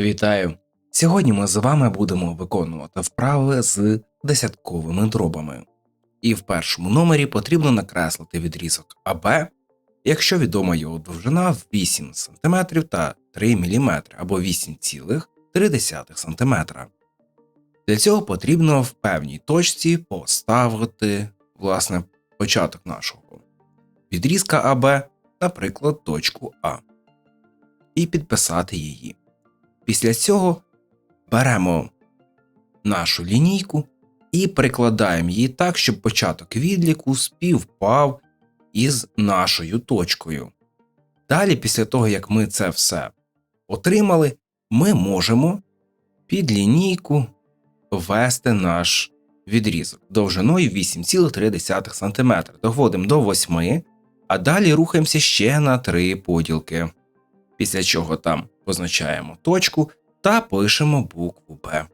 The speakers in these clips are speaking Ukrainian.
Вітаю! Сьогодні ми з вами будемо виконувати вправи з десятковими дробами. І в першому номері потрібно накреслити відрізок АБ, якщо відома його довжина в 8 см та 3 мм або 8,3 см. Для цього потрібно в певній точці поставити власне початок нашого відрізка АБ, наприклад, точку А, і підписати її. Після цього беремо нашу лінійку і прикладаємо її так, щоб початок відліку співпав із нашою точкою. Далі, після того, як ми це все отримали, ми можемо під лінійку ввести наш відрізок довжиною 8,3 см. Доводимо до 8, а далі рухаємося ще на 3 поділки. Після чого там позначаємо точку та пишемо букву Б.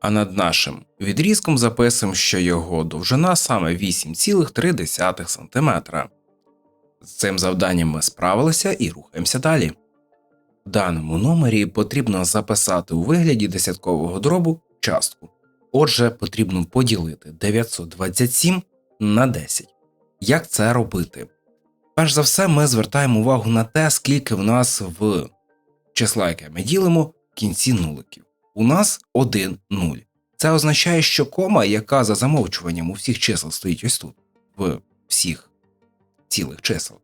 А над нашим відрізком записуємо, що його довжина саме 8,3 см. З цим завданням ми справилися і рухаємося далі. В даному номері потрібно записати у вигляді десяткового дробу частку. Отже, потрібно поділити 927 на 10. Як це робити? Перш за все, ми звертаємо увагу на те, скільки в нас в числа, яке ми ділимо, в кінці нуликів. У нас 1 0. Це означає, що кома, яка за замовчуванням у всіх чисел стоїть ось тут, в всіх цілих чисел,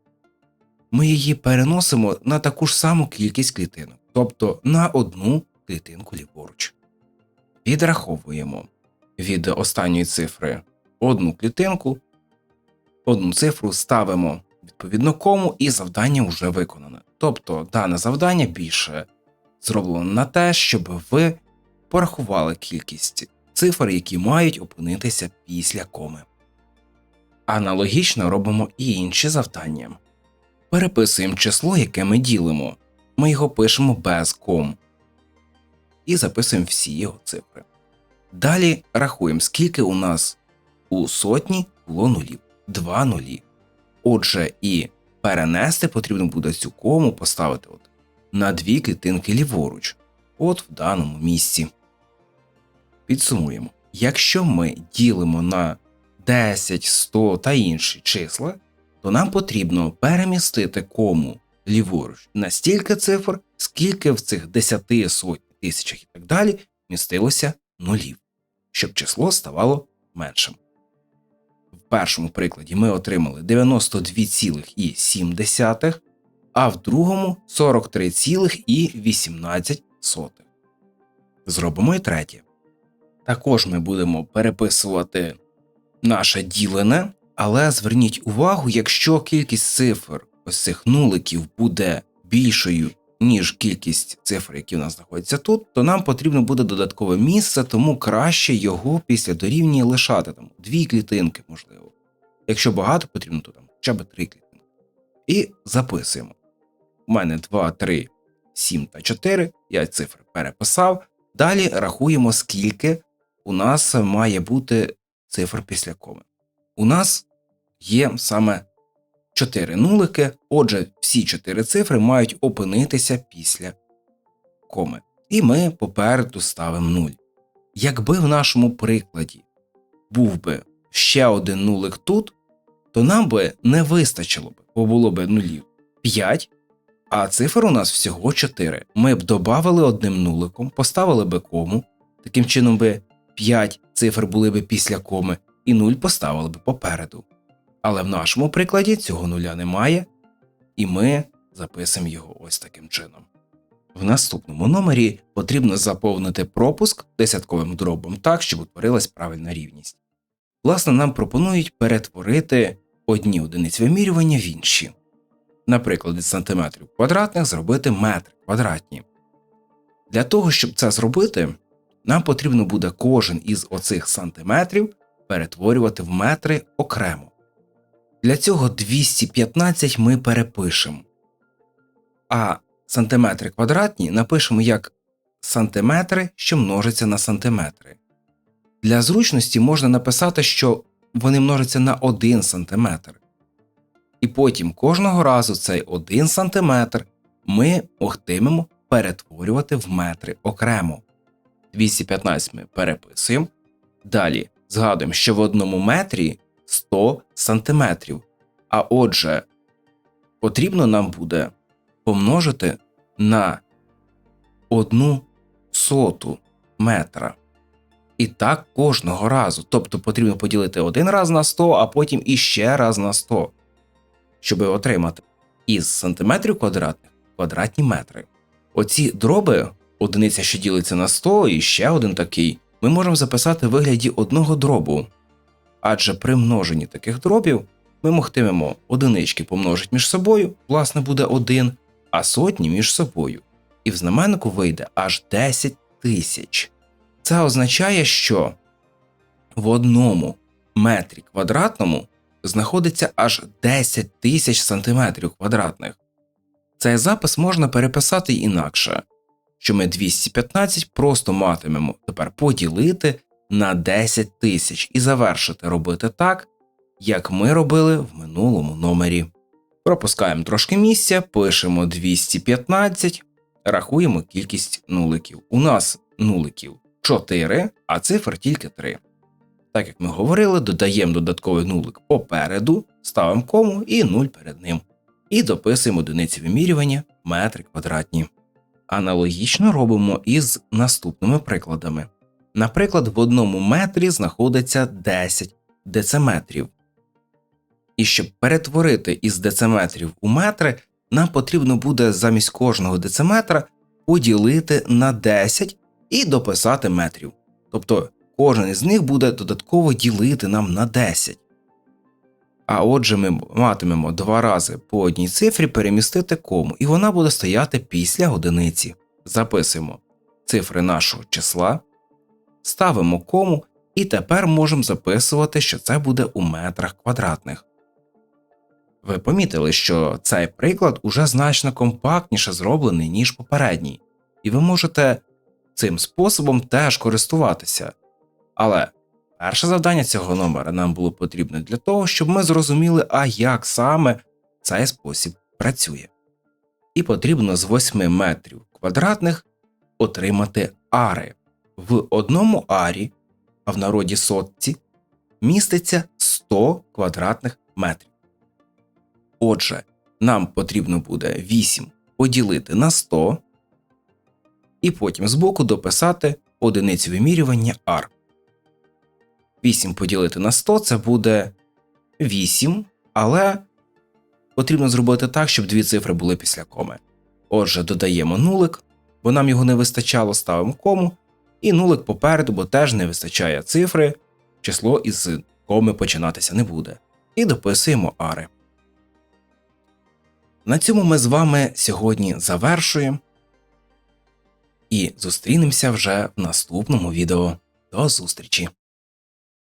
ми її переносимо на таку ж саму кількість клітинок, тобто на одну клітинку ліворуч. Відраховуємо від останньої цифри одну клітинку, одну цифру ставимо відповідно кому, і завдання вже виконане. Тобто дане завдання більше зроблено на те, щоб ви порахували кількість цифр, які мають опинитися після коми. Аналогічно робимо і інші завдання. Переписуємо число, яке ми ділимо. Ми його пишемо без ком і записуємо всі його цифри. Далі рахуємо, скільки у нас у сотні було нулів. Два нулі. Отже, і перенести потрібно буде цю кому поставити от на дві клітинки ліворуч, от в даному місці. Підсумуємо, якщо ми ділимо на 10, 100 та інші числа, то нам потрібно перемістити кому ліворуч на стільки цифр, скільки в цих 10 сотні тисячах і так далі містилося нулів, щоб число ставало меншим. Першому прикладі ми отримали 92,7, а в другому 43,18. Зробимо і третє. Також ми будемо переписувати наше ділене, але зверніть увагу, якщо кількість цифр ось цих нуликів буде більшою, ніж кількість цифр, які в нас знаходяться тут, то нам потрібно буде додаткове місце, тому краще його після дорівнює лишати там дві клітинки, можливо. Якщо багато потрібно, то там хоча б три клітинки. І записуємо. У мене 2, 3, 7 та 4. Я цифри переписав. Далі рахуємо, скільки у нас має бути цифр після коми. У нас є саме 4 нулики, отже, всі 4 цифри мають опинитися після коми. І ми попереду ставимо 0. Якби в нашому прикладі був би ще один нулик тут, то нам би не вистачило б, бо було б нулів 5, а цифр у нас всього 4. Ми б додали одним нуликом, поставили би кому, таким чином би 5 цифр були б після коми, і 0 поставили б попереду. Але в нашому прикладі цього нуля немає, і ми записуємо його ось таким чином. В наступному номері потрібно заповнити пропуск десятковим дробом так, щоб утворилась правильна рівність. Власне, нам пропонують перетворити одні одиниці вимірювання в інші. Наприклад, від сантиметрів квадратних зробити метри квадратні. Для того, щоб це зробити, нам потрібно буде кожен із оцих сантиметрів перетворювати в метри окремо. Для цього 215 ми перепишемо, а сантиметри квадратні напишемо як сантиметри, що множаться на сантиметри. Для зручності можна написати, що вони множаться на 1 см. І потім кожного разу цей 1 см ми могтимемо перетворювати в метри окремо. 215 ми переписуємо. Далі згадуємо, що в одному метрі 100 сантиметрів. А отже, потрібно нам буде помножити на одну соту метра. І так кожного разу. Тобто потрібно поділити один раз на 100, а потім іще раз на 100, щоб отримати із сантиметрів квадратних квадратні метри. Оці дроби, одиниця, що ділиться на 100, і ще один такий, ми можемо записати в вигляді одного дробу. Адже при множенні таких дробів ми могтимемо одинички помножити між собою, власне, буде 1, а сотні між собою. І в знаменнику вийде аж 10 тисяч. Це означає, що в одному метрі квадратному знаходиться аж 10 тисяч сантиметрів квадратних. Цей запис можна переписати інакше, що ми 215 просто матимемо тепер поділити на 10 тисяч і завершити робити так, як ми робили в минулому номері. Пропускаємо трошки місця, пишемо 215, рахуємо кількість нуликів. У нас нуликів 4, а цифр тільки 3. Так як ми говорили, додаємо додатковий нулик попереду, ставимо кому і 0 перед ним. І дописуємо одиниці вимірювання метри квадратні. Аналогічно робимо із наступними прикладами. Наприклад, в одному метрі знаходиться 10 дециметрів. І щоб перетворити із дециметрів у метри, нам потрібно буде замість кожного дециметра поділити на 10 і дописати метрів. Тобто кожен із них буде додатково ділити нам на 10. А отже, ми матимемо два рази по одній цифрі перемістити кому, і вона буде стояти після одиниці. Записуємо цифри нашого числа, ставимо кому, і тепер можемо записувати, що це буде у метрах квадратних. Ви помітили, що цей приклад уже значно компактніше зроблений, ніж попередній, і ви можете цим способом теж користуватися. Але перше завдання цього номера нам було потрібно для того, щоб ми зрозуміли, а як саме цей спосіб працює. І потрібно з 8 метрів квадратних отримати ари. В одному арі, а в народі сотці, міститься 100 квадратних метрів. Отже, нам потрібно буде 8 поділити на 100 і потім збоку дописати одиницю вимірювання r. 8 поділити на 100 це буде 8, але потрібно зробити так, щоб дві цифри були після коми. Отже, додаємо нулик, бо нам його не вистачало, ставимо кому, і нулик попереду, бо теж не вистачає цифри, число із коми починатися не буде. І дописуємо ари. На цьому ми з вами сьогодні завершуємо і зустрінемося вже в наступному відео. До зустрічі!